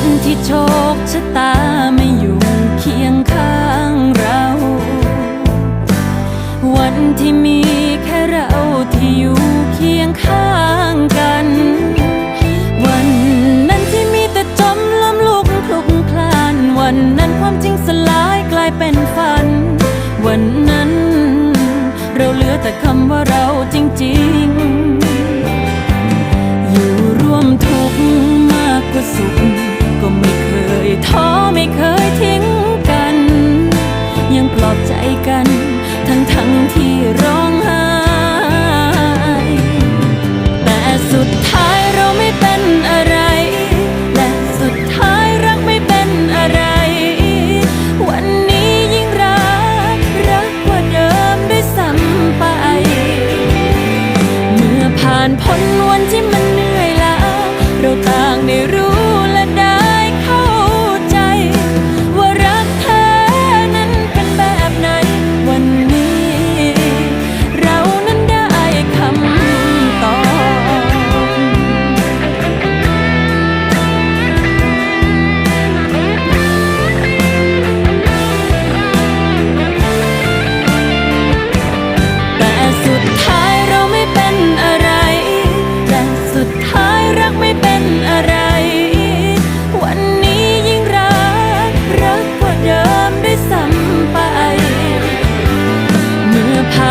ันที่โชคชะตาไม่อยู่เคียงข้างเรา วันที่มีแค่เราที่อยู่เคียงข้าง ปลอบใจกัน ทั้งทั้งที่ร้องไห้แต่สุดท้ายเราไม่เป็นอะไร และสุดท้ายรักไม่เป็นอะไร วันนี้ยิ่งรัก รักกว่าเดิมด้วยซ้ำไป เมื่อผ่านพ้นวันที่มัน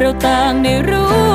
เราต่างได้รู้